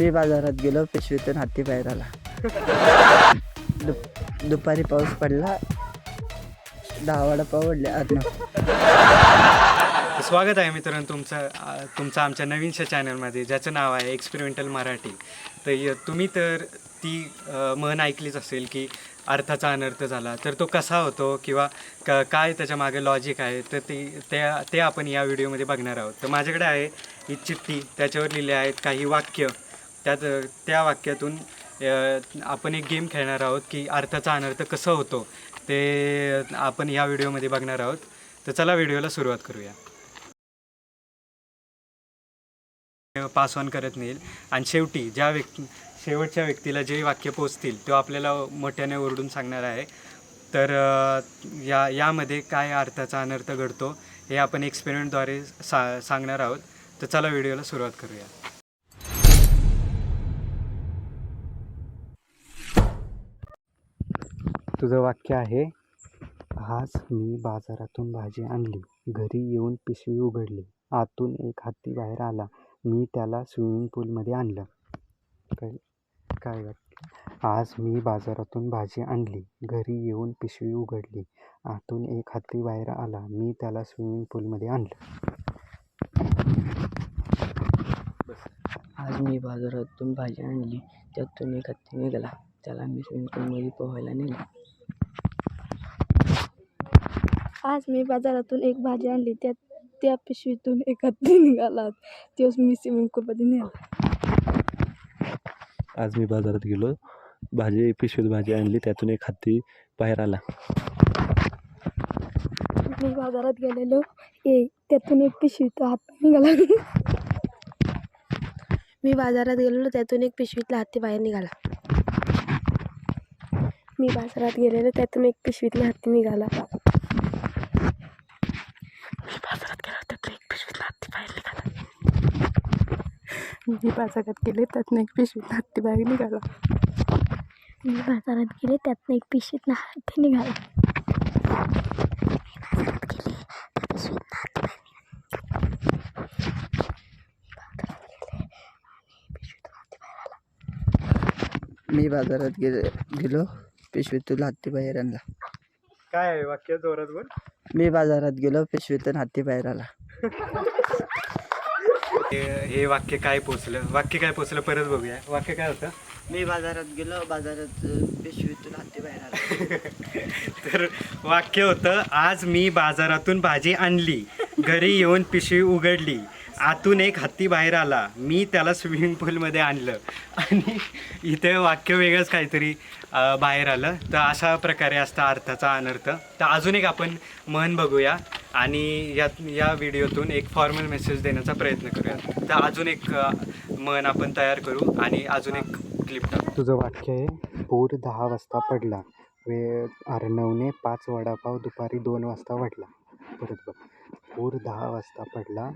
मी बाजारात गेलो पिशवीतून हाती बाहेर आला. दुप दुपारी पाऊस पडला. दहा वडापाव ओढले आतनं स्वागत आहे मित्रांनो तुमचं तुमचं आमच्या नवीनशा चॅनलमध्ये ज्याचं नाव आहे एक्सपेरिमेंटल मराठी तर तुम्ही तर ती म्हण ऐकलीच असेल की अर्थाचा अनर्थ झाला. तर तो कसा होतो किंवा क काय त्याच्यामागे लॉजिक आहे तर ते त्या ते आपण या व्हिडिओमध्ये बघणार आहोत. तर माझ्याकडे आहे ही चिठ्ठी त्याच्यावर लिहिले आहेत काही वाक्य. त्यात त्या वाक्यातून आपण एक गेम खेळणार आहोत की अर्थाचा अनर्थ कसं होतो ते आपण या व्हिडिओमध्ये बघणार आहोत. तर चला व्हिडिओला सुरुवात करूया. पास ऑन करत नाही आणि शेवटी ज्या व्यक्ती शेवटच्या व्यक्तीला जे वाक्य पोचतील तो आपल्याला मोठ्याने ओरडून सांगणार आहे. तर या यामध्ये काय अर्थाचा अनर्थ घडतो हे आपण एक्सपेरिमेंटद्वारे सा सांगणार आहोत. तर चला व्हिडिओला सुरुवात करूया. तुझं वाक्य आहे आज मी बाजारातून भाजी आणली घरी येऊन पिशवी उघडली. आतून एक हत्ती बाहेर आला. मी त्याला स्विमिंग पूलमध्ये आणलं. काय काय वाक्य? आज मी बाजारातून भाजी आणली घरी येऊन पिशवी उघडली. आतून एक हत्ती बाहेर आला. मी त्याला स्विमिंग पूलमध्ये आणलं. आज मी बाजारातून भाजी आणली त्यातून एक हत्ती निघाला. त्याला मी स्विमिंग पूलमध्ये पोहायला नेलं आज मी बाजारातून एक भाजी आणली त्या त्या पिशवीतून एक हत्ती निघाला तोच मी स्विमिंग पूलमध्ये नेला. आज मी बाजारात गेलो भाजी पिशवीत भाजी आणली त्यातून एक हत्ती बाहेर आला. मी बाजारात गेलेलो ए त्यातून एक पिशवीत हात निघाला. मी बाजारात गेलेलो त्यातून एक पिशवीतला हत्ती बाहेर निघाला. मी बाजारात गेलेलं त्यातून एक पिशवीतला हत्ती निघाला. मी बाजारात गेले त्यातून एक पिशवीतला हत्ती बाहेर निघाला. मी बाजारात गेले त्यातनं एक पिशवीतला हत्ती निघाला. मी बाजारात गेले गेलो. पिशवीतून हत्ती बाहेर आणला काय आहे वाक्य जोरात बोल. मी बाजारात गेलो पिशवीतून हत्ती बाहेर आला. हे हे वाक्य काय पोचलं वाक्य काय पोचलं परत बघूया. वाक्य काय होतं? मी बाजारात गेलो बाजारात अ, पिशवीतून हत्ती बाहेर आला. तर वाक्य होतं आज मी बाजारातून भाजी आणली. घरी येऊन पिशवी उघडली. आतून एक हत्ती बाहेर आला. मी त्याला स्विमिंग पूलमध्ये आणलं. आणि इथे वाक्य वेगळंच काहीतरी बाहेर आलं. तर अशा प्रकारे असता अर्थाचा अनर्थ. तर अजून एक आपण म्हण बघूया आणि यात या व्हिडिओतून एक फॉर्मल मेसेज देण्याचा प्रयत्न करूया. तर अजून एक मन म्हण आपण तयार करू आणि अजून एक क्लिप टाकू. तुझं वाक्य आहे पूर दहा वाजता पडला. वे अर्णवने पाच वडापाव दुपारी दोन वाजता वाढला. परत बघ. पूर दहा वाजता पडला.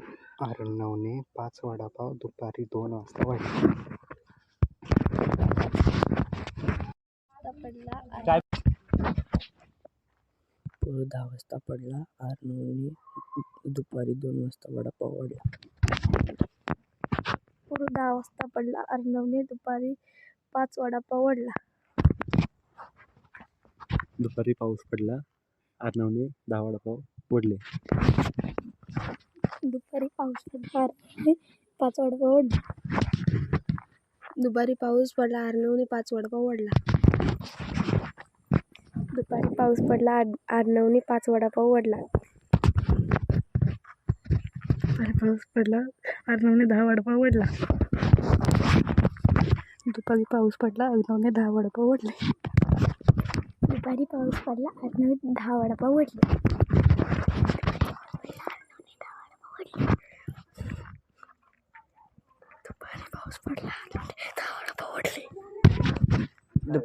अर्णवने पाच वडापाव दुपारी दोन वाजता वाढला. पडला पूर दहा वाजता पडला. आरनवने दुपारी दोन वाजता वडापाव वाढला. पूर दहा वाजता पडला. अर्णवने दुपारी पाच वडापाव वडला दुपारी पाऊस पडला. अर्णवने दहा वडापाव ओढले दुपारी पाऊस पडला पाच वडापाव ओढला दुपारी पाऊस पडला आरनवने पाच वडापाव ओढला. दुपारी पाऊस पडला आरनवने पाच वडापाव ओढला. दुपारी पाऊस पडला आरनवने दहा वडापाव ओढला. दुपारी पाऊस पडला अर्णवने दहा वडापाव ओढले. दुपारी पाऊस पडला आरनवने दहा वडापाव वडले दुपारी पाऊस पडला अर्णवने दुप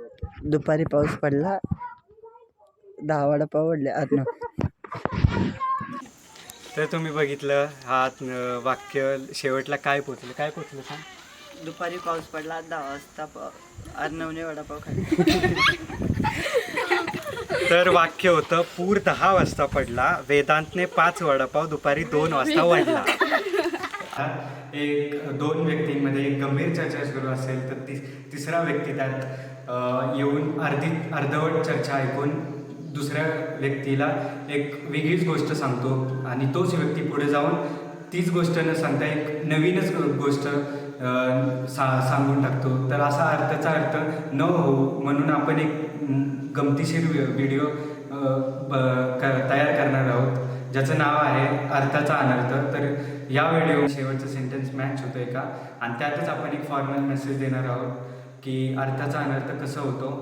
दुपारी पाऊस पडला. दहा वडापाव ओढले आतनं. तर तुम्ही बघितलं हा वाक्य शेवटला काय पोचलं? काय पोचलं सांग? दुपारी पाऊस पडला दहा वाजता अर्णवने वडापाव खाल्ला. तर वाक्य होतं पूर दहा वाजता पडला वेदांतने पाच वडापाव दुपारी दोन वाजता वाढला. एक दोन व्यक्तींमध्ये एक गंभीर चर्चा सुरू असेल तर ती तिसरा व्यक्ती त्यात येऊन अर्धी अर्धवट चर्चा ऐकून दुसऱ्या व्यक्तीला एक वेगळीच गोष्ट सांगतो आणि तोच व्यक्ती पुढे जाऊन तीच गोष्ट न सांगता एक नवीनच गोष्ट सा सांगून टाकतो. तर असा अर्थाचा अर्थ न हो म्हणून आपण एक गमतीशीर व्हिडिओ तयार करणार आहोत. ज्याचं नाव आहे अर्थाचा अनर्थ तर या व्हिडिओ शेवटचं सेंटेन्स मॅच होतोय का? आणि त्यातच आपण एक फॉर्मल मेसेज देणार आहोत की अर्थाचा अनर्थ कसं होतो?